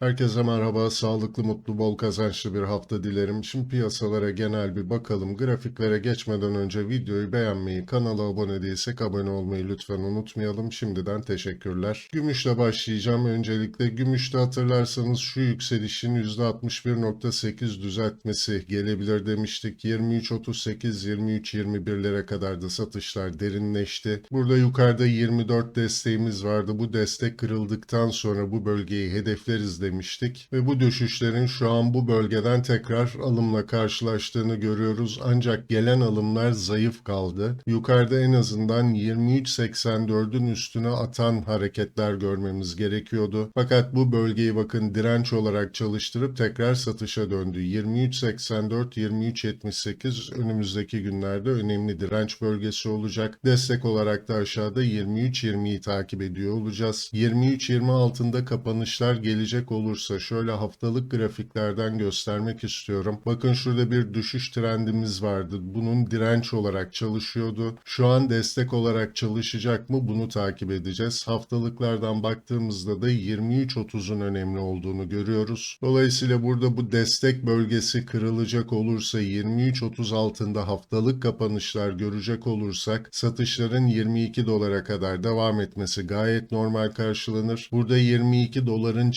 Herkese merhaba, sağlıklı, mutlu, bol kazançlı bir hafta dilerim. Şimdi piyasalara genel bir bakalım. Grafiklere geçmeden önce videoyu beğenmeyi, kanala abone değilsek abone olmayı lütfen unutmayalım. Şimdiden teşekkürler. Gümüşle başlayacağım. Öncelikle gümüşte hatırlarsanız şu yükselişin %61.8 düzeltmesi gelebilir demiştik. 23.38, 23.21'lere kadar da satışlar derinleşti. Burada yukarıda 24 desteğimiz vardı. Bu destek kırıldıktan sonra bu bölgeyi hedefleriz demiştik ve bu düşüşlerin şu an bu bölgeden tekrar alımla karşılaştığını görüyoruz. Ancak gelen alımlar zayıf kaldı. Yukarıda en azından 23.84'ün üstüne atan hareketler görmemiz gerekiyordu. Fakat bu bölgeyi bakın direnç olarak çalıştırıp tekrar satışa döndü. 23.84, 23.78 önümüzdeki günlerde önemli direnç bölgesi olacak. Destek olarak da aşağıda 23.20'yi takip ediyor olacağız. 23.20 altında kapanışlar gelecek olursa şöyle haftalık grafiklerden göstermek istiyorum. Bakın şurada bir düşüş trendimiz vardı. Bunun direnç olarak çalışıyordu. Şu an destek olarak çalışacak mı bunu takip edeceğiz. Haftalıklardan baktığımızda da 23.30'un önemli olduğunu görüyoruz. Dolayısıyla burada bu destek bölgesi kırılacak olursa 23.30 altında haftalık kapanışlar görecek olursak satışların 22 dolara kadar devam etmesi gayet normal karşılanır. Burada 22 doların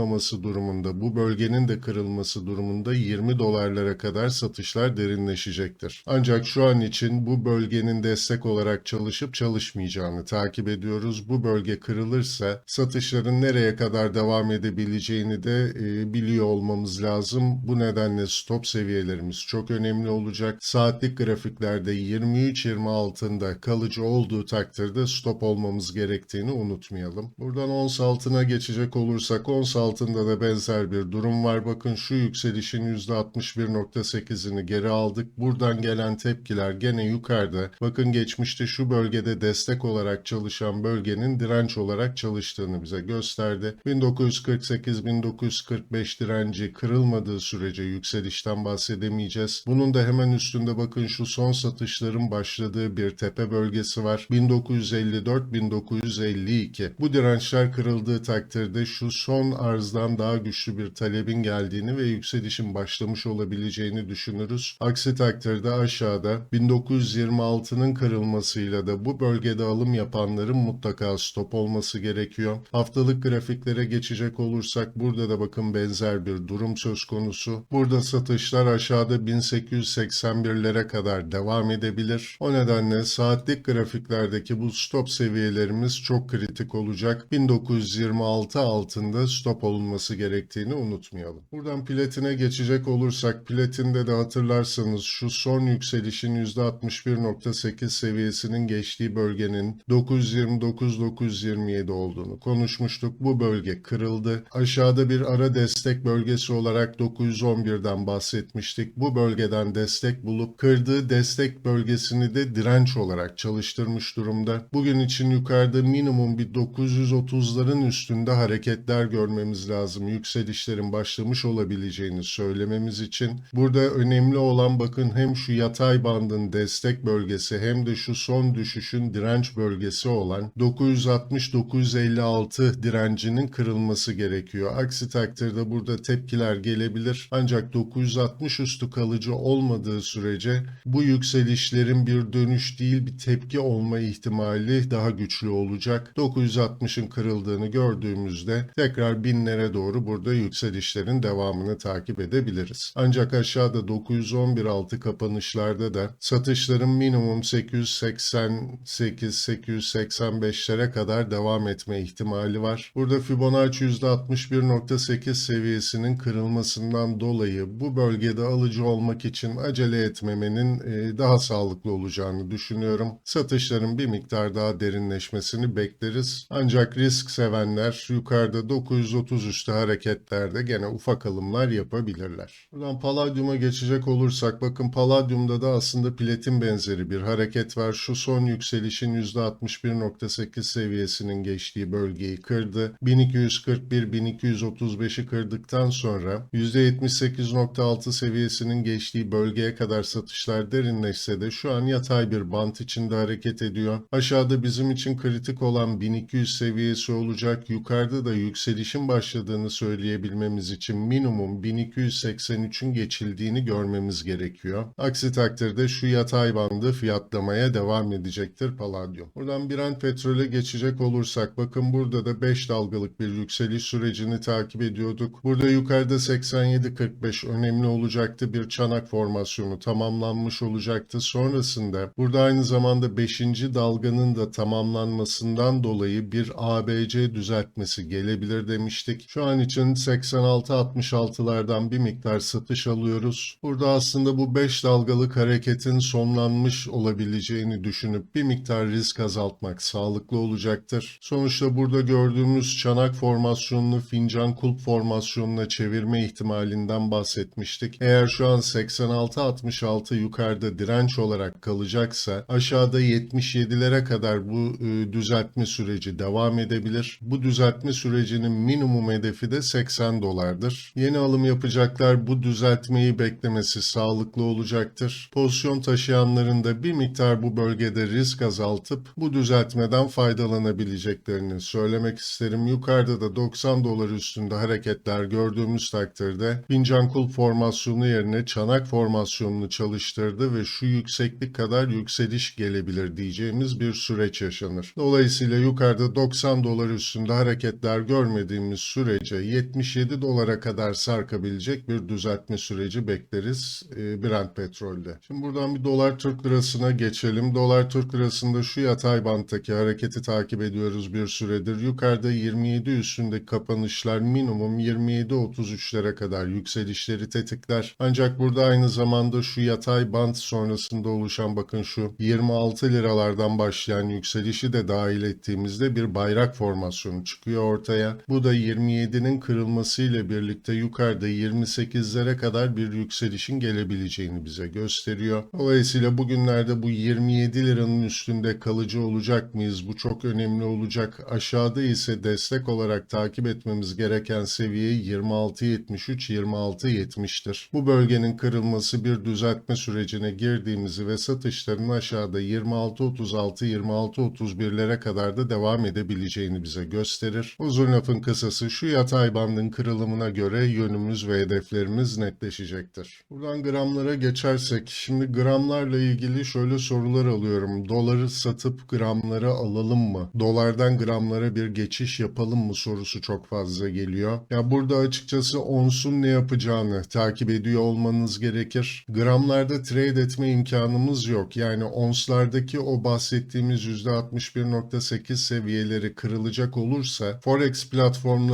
çalışmaması durumunda bu bölgenin de kırılması durumunda 20 dolarlara kadar satışlar derinleşecektir. Ancak şu an için bu bölgenin destek olarak çalışıp çalışmayacağını takip ediyoruz. Bu bölge kırılırsa satışların nereye kadar devam edebileceğini de e, biliyor olmamız lazım. Bu nedenle stop seviyelerimiz çok önemli olacak. Saatlik grafiklerde 23-20 altında kalıcı olduğu takdirde stop olmamız gerektiğini unutmayalım. Buradan ons altına geçecek olursak ons altında da benzer bir durum var. Bakın şu yükselişin %61.8'ini geri aldık. Buradan gelen tepkiler gene yukarıda. Bakın geçmişte şu bölgede destek olarak çalışan bölgenin direnç olarak çalıştığını bize gösterdi. 1948-1945 direnci kırılmadığı sürece yükselişten bahsedemeyeceğiz. Bunun da hemen üstünde bakın şu son satışların başladığı bir tepe bölgesi var. 1954-1952. Bu dirençler kırıldığı takdirde şu son arzdan daha güçlü bir talebin geldiğini ve yükselişin başlamış olabileceğini düşünürüz. Aksi takdirde aşağıda 1926'nın kırılmasıyla da bu bölgede alım yapanların mutlaka stop olması gerekiyor. Haftalık grafiklere geçecek olursak burada da bakın benzer bir durum söz konusu. Burada satışlar aşağıda 1881'lere kadar devam edebilir. O nedenle saatlik grafiklerdeki bu stop seviyelerimiz çok kritik olacak. 1926 altında stop olunması gerektiğini unutmayalım. Buradan platine geçecek olursak platinde de hatırlarsanız şu son yükselişin %61.8 seviyesinin geçtiği bölgenin 929-927 olduğunu konuşmuştuk. Bu bölge kırıldı. Aşağıda bir ara destek bölgesi olarak 911'den bahsetmiştik. Bu bölgeden destek bulup kırdığı destek bölgesini de direnç olarak çalıştırmış durumda. Bugün için yukarıda minimum bir 930'ların üstünde hareketler görmemiz lazım. Yükselişlerin başlamış olabileceğini söylememiz için. Burada önemli olan bakın hem şu yatay bandın destek bölgesi hem de şu son düşüşün direnç bölgesi olan 960-956 direncinin kırılması gerekiyor. Aksi takdirde burada tepkiler gelebilir. Ancak 960 üstü kalıcı olmadığı sürece bu yükselişlerin bir dönüş değil bir tepki olma ihtimali daha güçlü olacak. 960'ın kırıldığını gördüğümüzde tekrar binlere doğru burada yükselişlerin devamını takip edebiliriz. Ancak aşağıda 911 altı kapanışlarda da satışların minimum 888-885'lere kadar devam etme ihtimali var. Burada Fibonacci %61.8 seviyesinin kırılmasından dolayı bu bölgede alıcı olmak için acele etmemenin e, daha sağlıklı olacağını düşünüyorum. Satışların bir miktar daha derinleşmesini bekleriz. Ancak risk sevenler yukarıda 930 üstü hareketlerde gene ufak alımlar yapabilirler. Buradan Palladium'a geçecek olursak bakın Palladium'da da aslında platin benzeri bir hareket var. Şu son yükselişin %61.8 seviyesinin geçtiği bölgeyi kırdı. 1241-1235'i kırdıktan sonra %78.6 seviyesinin geçtiği bölgeye kadar satışlar derinleşse de şu an yatay bir bant içinde hareket ediyor. Aşağıda bizim için kritik olan 1200 seviyesi olacak. Yukarıda da yükselişin başlaması başladığını söyleyebilmemiz için minimum 1283'ün geçildiğini görmemiz gerekiyor. Aksi takdirde şu yatay bandı fiyatlamaya devam edecektir Palladium. Buradan Brent petrole geçecek olursak bakın burada da 5 dalgalık bir yükseliş sürecini takip ediyorduk. Burada yukarıda 87.45 önemli olacaktı. Bir çanak formasyonu tamamlanmış olacaktı. Sonrasında burada aynı zamanda 5. dalganın da tamamlanmasından dolayı bir ABC düzeltmesi gelebilir demiştik. Şu an için 86-66'lardan bir miktar satış alıyoruz. Burada aslında bu 5 dalgalık hareketin sonlanmış olabileceğini düşünüp bir miktar risk azaltmak sağlıklı olacaktır. Sonuçta burada gördüğümüz çanak formasyonunu fincan kulp formasyonuna çevirme ihtimalinden bahsetmiştik. Eğer şu an 86-66 yukarıda direnç olarak kalacaksa aşağıda 77'lere kadar bu e, düzeltme süreci devam edebilir. Bu düzeltme sürecinin minimum hedefi de 80 dolardır. Yeni alım yapacaklar bu düzeltmeyi beklemesi sağlıklı olacaktır. Pozisyon taşıyanların da bir miktar bu bölgede risk azaltıp bu düzeltmeden faydalanabileceklerini söylemek isterim. Yukarıda da 90 dolar üstünde hareketler gördüğümüz takdirde fincan kulp formasyonu yerine çanak formasyonunu çalıştırdı ve şu yükseklik kadar yükseliş gelebilir diyeceğimiz bir süreç yaşanır. Dolayısıyla yukarıda 90 dolar üstünde hareketler görmediğimiz sürece 77 dolara kadar sarkabilecek bir düzeltme süreci bekleriz e, Brent petrolde. Şimdi buradan bir dolar Türk lirasına geçelim. Dolar Türk lirasında şu yatay banttaki hareketi takip ediyoruz bir süredir. Yukarıda 27 üstünde kapanışlar minimum 27-33'lere kadar yükselişleri tetikler. Ancak burada aynı zamanda şu yatay bant sonrasında oluşan bakın şu 26 liralardan başlayan yükselişi de dahil ettiğimizde bir bayrak formasyonu çıkıyor ortaya. Bu da 27'nin kırılmasıyla birlikte yukarıda 28'lere kadar bir yükselişin gelebileceğini bize gösteriyor. Dolayısıyla bugünlerde bu 27 liranın üstünde kalıcı olacak mıyız? Bu çok önemli olacak. Aşağıda ise destek olarak takip etmemiz gereken seviye 26.73-26.70'tir. Bu bölgenin kırılması bir düzeltme sürecine girdiğimizi ve satışların aşağıda 26.36-26.31'lere kadar da devam edebileceğini bize gösterir. Uzun lafın kısası şu yatay bandın kırılımına göre yönümüz ve hedeflerimiz netleşecektir. Buradan gramlara geçersek, şimdi gramlarla ilgili şöyle sorular alıyorum. Doları satıp gramları alalım mı? Dolardan gramlara bir geçiş yapalım mı sorusu çok fazla geliyor. Ya burada açıkçası onsun ne yapacağını takip ediyor olmanız gerekir. Gramlarda trade etme imkanımız yok. Yani onslardaki o bahsettiğimiz %61.8 seviyeleri kırılacak olursa Forex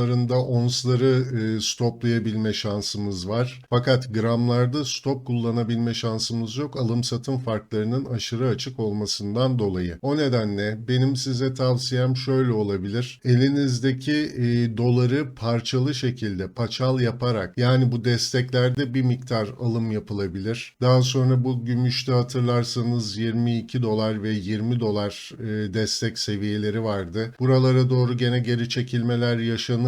platformlarında onsları e, stoplayabilme şansımız var. Fakat gramlarda stop kullanabilme şansımız yok. Alım satım farklarının aşırı açık olmasından dolayı. O nedenle benim size tavsiyem şöyle olabilir. Elinizdeki e, doları parçalı şekilde paçal yaparak yani bu desteklerde bir miktar alım yapılabilir. Daha sonra bu gümüşte hatırlarsanız 22 dolar ve 20 dolar e, destek seviyeleri vardı. Buralara doğru gene geri çekilmeler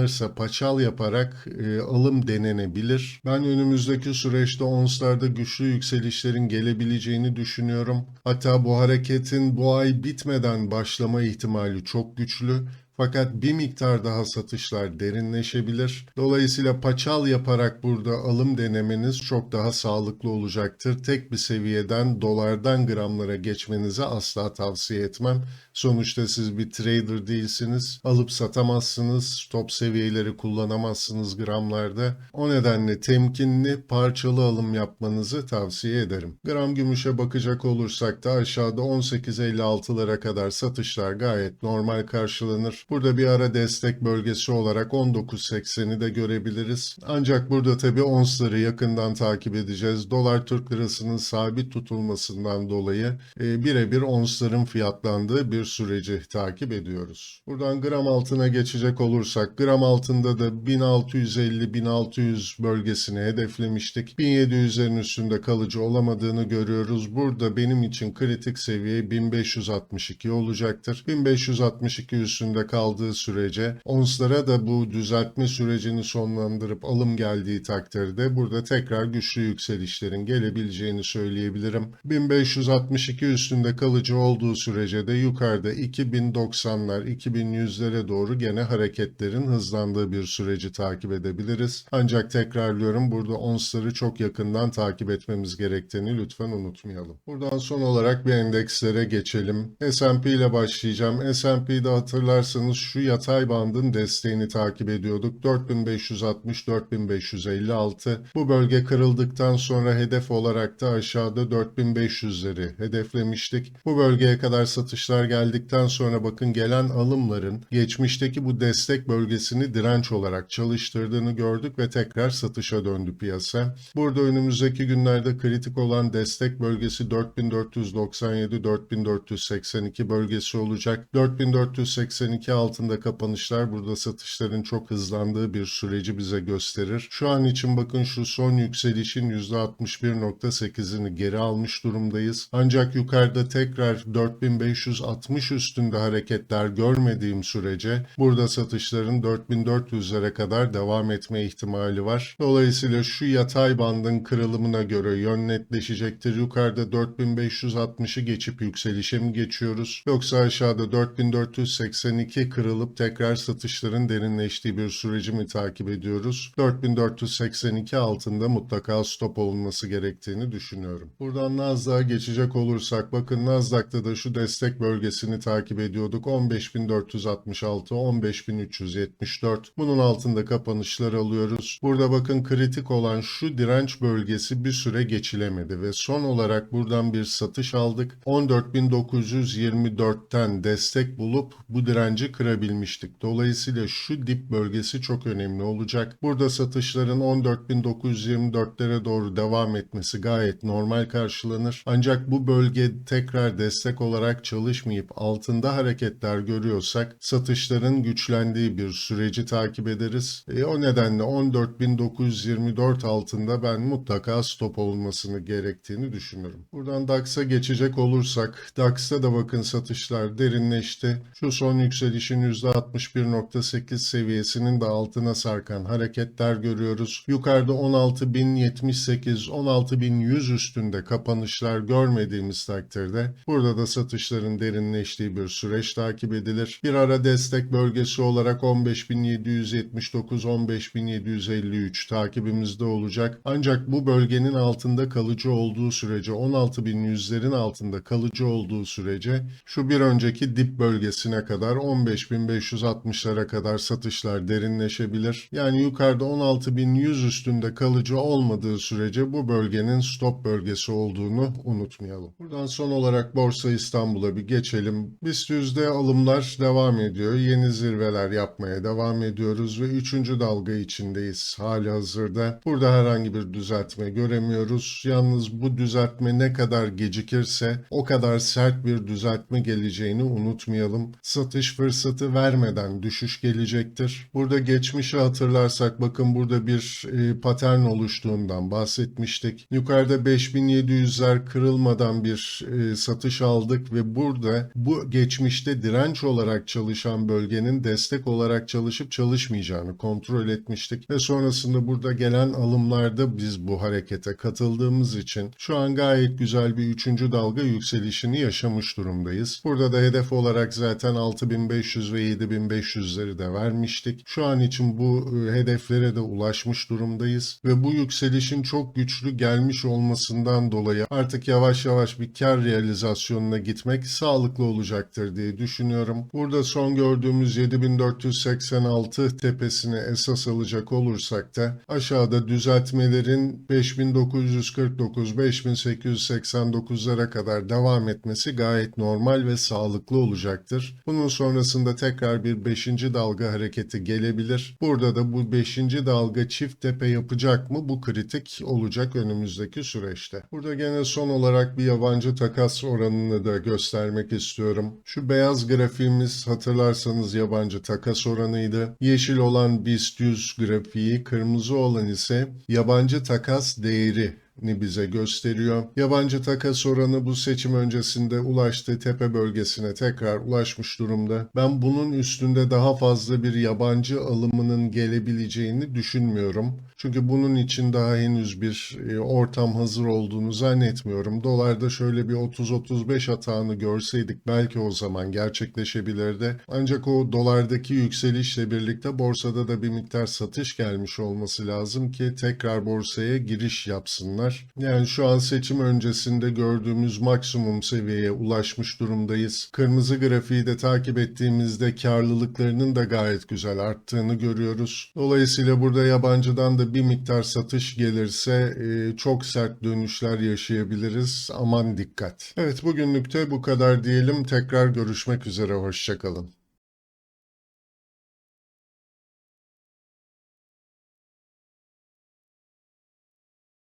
yaşanırsa paçal yaparak e, alım denenebilir. Ben önümüzdeki süreçte onslarda güçlü yükselişlerin gelebileceğini düşünüyorum. Hatta bu hareketin bu ay bitmeden başlama ihtimali çok güçlü. Fakat bir miktar daha satışlar derinleşebilir. Dolayısıyla paçal yaparak burada alım denemeniz çok daha sağlıklı olacaktır. Tek bir seviyeden dolardan gramlara geçmenizi asla tavsiye etmem. Sonuçta siz bir trader değilsiniz. Alıp satamazsınız. Stop seviyeleri kullanamazsınız gramlarda. O nedenle temkinli parçalı alım yapmanızı tavsiye ederim. Gram gümüşe bakacak olursak da aşağıda 18.56'lara kadar satışlar gayet normal karşılanır. Burada bir ara destek bölgesi olarak 19.80'i de görebiliriz. Ancak burada tabi onsları yakından takip edeceğiz. Dolar Türk lirasının sabit tutulmasından dolayı e, birebir onsların fiyatlandığı bir süreci takip ediyoruz. Buradan gram altına geçecek olursak gram altında da 1650-1600 bölgesini hedeflemiştik. 1700'lerin üstünde kalıcı olamadığını görüyoruz. Burada benim için kritik seviye 1562 olacaktır. 1562 üstünde kal kaldığı sürece onslara da bu düzeltme sürecini sonlandırıp alım geldiği takdirde burada tekrar güçlü yükselişlerin gelebileceğini söyleyebilirim. 1562 üstünde kalıcı olduğu sürece de yukarıda 2090'lar 2100'lere doğru gene hareketlerin hızlandığı bir süreci takip edebiliriz. Ancak tekrarlıyorum burada onsları çok yakından takip etmemiz gerektiğini lütfen unutmayalım. Buradan son olarak bir endekslere geçelim. S&P ile başlayacağım. S&P'de hatırlarsanız şu yatay bandın desteğini takip ediyorduk. 4560-4556. Bu bölge kırıldıktan sonra hedef olarak da aşağıda 4500'leri hedeflemiştik. Bu bölgeye kadar satışlar geldikten sonra bakın gelen alımların geçmişteki bu destek bölgesini direnç olarak çalıştırdığını gördük ve tekrar satışa döndü piyasa. Burada önümüzdeki günlerde kritik olan destek bölgesi 4497-4482 bölgesi olacak. 4482 altında kapanışlar burada satışların çok hızlandığı bir süreci bize gösterir. Şu an için bakın şu son yükselişin %61.8'ini geri almış durumdayız. Ancak yukarıda tekrar 4560 üstünde hareketler görmediğim sürece burada satışların 4400'lere kadar devam etme ihtimali var. Dolayısıyla şu yatay bandın kırılımına göre yön netleşecektir. Yukarıda 4560'ı geçip yükselişe mi geçiyoruz? Yoksa aşağıda 4482 kırılıp tekrar satışların derinleştiği bir süreci mi takip ediyoruz? 4482 altında mutlaka stop olunması gerektiğini düşünüyorum. Buradan Nasdaq'a geçecek olursak bakın Nasdaq'ta da şu destek bölgesini takip ediyorduk. 15466, 15374. Bunun altında kapanışlar alıyoruz. Burada bakın kritik olan şu direnç bölgesi bir süre geçilemedi ve son olarak buradan bir satış aldık. 14924'ten destek bulup bu direnci kırabilmiştik. Dolayısıyla şu dip bölgesi çok önemli olacak. Burada satışların 14924'lere doğru devam etmesi gayet normal karşılanır. Ancak bu bölge tekrar destek olarak çalışmayıp altında hareketler görüyorsak satışların güçlendiği bir süreci takip ederiz. E, o nedenle 14924 altında ben mutlaka stop olmasını gerektiğini düşünürüm. Buradan DAX'a geçecek olursak DAX'ta da bakın satışlar derinleşti. Şu son yükselişin %61.8 seviyesinin de altına sarkan hareketler görüyoruz. Yukarıda 16.078, 16.100 üstünde kapanışlar görmediğimiz takdirde burada da satışların derinleştiği bir süreç takip edilir. Bir ara destek bölgesi olarak 15.779, 15.753 takibimizde olacak. Ancak bu bölgenin altında kalıcı olduğu sürece 16.100'lerin altında kalıcı olduğu sürece şu bir önceki dip bölgesine kadar 15.560'lara kadar satışlar derinleşebilir. Yani yukarıda 16.100 üstünde kalıcı olmadığı sürece bu bölgenin stop bölgesi olduğunu unutmayalım. Buradan son olarak Borsa İstanbul'a bir geçelim. BIST yüzde alımlar devam ediyor. Yeni zirveler yapmaya devam ediyoruz ve 3. dalga içindeyiz hali hazırda. Burada herhangi bir düzeltme göremiyoruz. Yalnız bu düzeltme ne kadar gecikirse o kadar sert bir düzeltme geleceğini unutmayalım. Satış fırsatı vermeden düşüş gelecektir. Burada geçmişi hatırlarsak bakın burada bir e, patern oluştuğundan bahsetmiştik. Yukarıda 5700'ler kırılmadan bir e, satış aldık ve burada bu geçmişte direnç olarak çalışan bölgenin destek olarak çalışıp çalışmayacağını kontrol etmiştik ve sonrasında burada gelen alımlarda biz bu harekete katıldığımız için şu an gayet güzel bir üçüncü dalga yükselişini yaşamış durumdayız. Burada da hedef olarak zaten 6500 ve 7500'leri de vermiştik. Şu an için bu e, hedeflere de ulaşmış durumdayız ve bu yükselişin çok güçlü gelmiş olmasından dolayı artık yavaş yavaş bir kar realizasyonuna gitmek sağlıklı olacaktır diye düşünüyorum. Burada son gördüğümüz 7486 tepesini esas alacak olursak da aşağıda düzeltmelerin 5949 5889'lara kadar devam etmesi gayet normal ve sağlıklı olacaktır. Bunun sonrasında tekrar bir 5. dalga hareketi gelebilir. Burada da bu 5. dalga çift tepe yapacak mı? Bu kritik olacak önümüzdeki süreçte. Burada gene son olarak bir yabancı takas oranını da göstermek istiyorum. Şu beyaz grafiğimiz hatırlarsanız yabancı takas oranıydı. Yeşil olan BIST 100 grafiği, kırmızı olan ise yabancı takas değeri bize gösteriyor. Yabancı takas oranı bu seçim öncesinde ulaştığı tepe bölgesine tekrar ulaşmış durumda. Ben bunun üstünde daha fazla bir yabancı alımının gelebileceğini düşünmüyorum. Çünkü bunun için daha henüz bir e, ortam hazır olduğunu zannetmiyorum. Dolarda şöyle bir 30-35 atağını görseydik belki o zaman gerçekleşebilirdi. Ancak o dolardaki yükselişle birlikte borsada da bir miktar satış gelmiş olması lazım ki tekrar borsaya giriş yapsınlar. Yani şu an seçim öncesinde gördüğümüz maksimum seviyeye ulaşmış durumdayız. Kırmızı grafiği de takip ettiğimizde karlılıklarının da gayet güzel arttığını görüyoruz. Dolayısıyla burada yabancıdan da bir miktar satış gelirse e, çok sert dönüşler yaşayabiliriz. Aman dikkat. Evet bugünlük de bu kadar diyelim. Tekrar görüşmek üzere. Hoşçakalın.